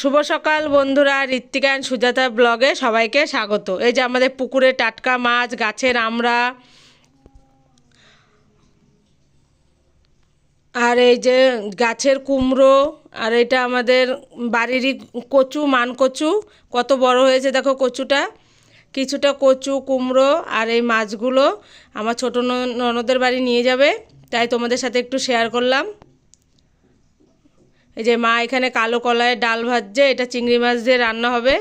শুভ সকাল বন্ধুরা ঋত্বিকান সুজাতা ব্লগে সবাইকে স্বাগত। এই যে আমাদের পুকুরে টাটকা মাছ, গাছের আমড়া আর এই যে গাছের কুমড়ো, আর এটা আমাদের বাড়িরই কচু, মান কচু। কত বড় হয়েছে দেখো কচুটা। কিছুটা কচু, কুমড়ো আর এই মাছগুলো আমার ছোটো নন- ননদের বাড়ি নিয়ে যাবে, তাই তোমাদের সাথে একটু শেয়ার করলাম। এই যে মা এখানে কালো কলাইয়ের ডাল ভাজছে, এটা চিংড়ি মাছ দিয়ে রান্না হবে।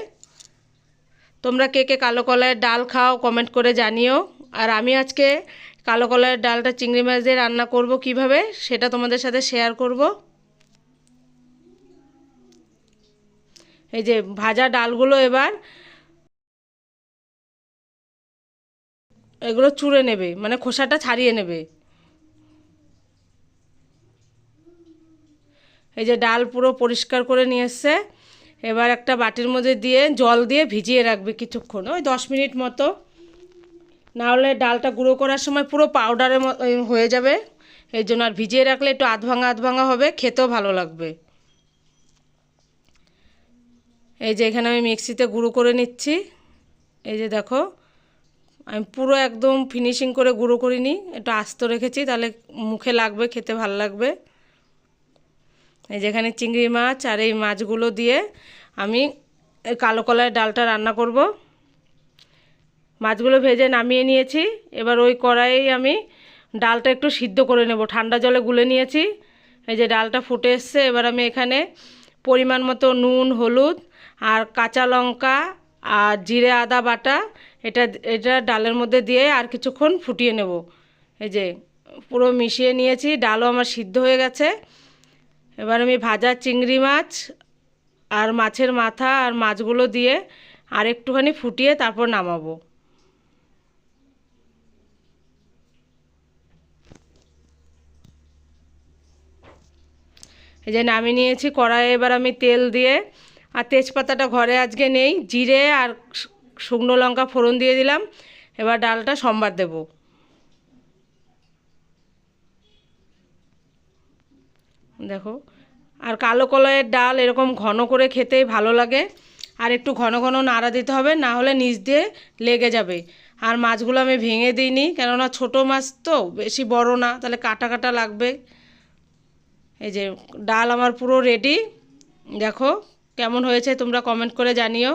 তোমরা কে কে কালো কলাইয়ের ডাল খাও কমেন্ট করে জানিও। আর আমি আজকে কালো কলাইয়ের ডালটা চিংড়ি মাছ দিয়ে রান্না করব কীভাবে, সেটা তোমাদের সাথে শেয়ার করব। এই যে ভাজা ডালগুলো এবার এগুলো চুড়ে নেবে মানে খোসাটা ছাড়িয়ে নেবে। এই যে ডাল পুরো পরিষ্কার করে নিয়ে এসছে। এবার একটা বাটির মধ্যে দিয়ে জল দিয়ে ভিজিয়ে রাখবে কিছুক্ষণ, ওই দশ মিনিট মতো। না হলে ডালটা গুঁড়ো করার সময় পুরো পাউডারের হয়ে যাবে। এই জন্য আর ভিজিয়ে রাখলে একটু আধ ভাঙা আধ ভাঙা হবে, খেতেও ভালো লাগবে। এই যে এখানে আমি মিক্সিতে গুঁড়ো করে নিচ্ছি। এই যে দেখো, আমি পুরো একদম ফিনিশিং করে গুঁড়ো করিনি, একটু আস্ত রেখেছি, তাহলে মুখে লাগবে, খেতে ভালো লাগবে। এই যেখানে চিংড়ি মাছ আর এই মাছগুলো দিয়ে আমি কালো কলার ডালটা রান্না করব। মাছগুলো ভেজে নামিয়ে নিয়েছি। এবার ওই কড়াইয়ে আমি ডালটা একটু সিদ্ধ করে নেব। ঠান্ডা জলে গুলে নিয়েছি। এই যে ডালটা ফুটে এসছে। এবার আমি এখানে পরিমাণ মতো নুন, হলুদ আর কাঁচা লঙ্কা আর জিরে আদা বাটা এটা এটা ডালের মধ্যে দিয়ে আর কিছুক্ষণ ফুটিয়ে নেব। এই যে পুরো মিশিয়ে নিয়েছি। ডালও আমার সিদ্ধ হয়ে গেছে। এবার আমি ভাজা চিংড়ি মাছ আর মাছের মাথা আর মাছগুলো দিয়ে আর একটুখানি ফুটিয়ে তারপর নামাবো। এই যে নামিয়ে নিয়েছি কড়াইয়ে, এবার আমি তেল দিয়ে আর তেজপাতাটা ঘরে আজকে নেই, জিরে আর শুকনো লঙ্কা ফোড়ন দিয়ে দিলাম। এবার ডালটা সম্বার দেবো। দেখো। আর কালো কলাইয়ের ডাল এরকম ঘন করে খেতেই ভালো লাগে। আর একটু ঘন ঘন নাড়া দিতে হবে, না হলে নিচ দিয়ে লেগে যাবে। আর মাছগুলো আমি ভেঙে দিইনি, কেননা ছোটো মাছ তো, বেশি বড় না, তাহলে কাটা কাটা লাগবে। এই যে, ডাল আমার পুরো রেডি দেখো, কেমন হয়েছে তোমরা কমেন্ট করে জানিও।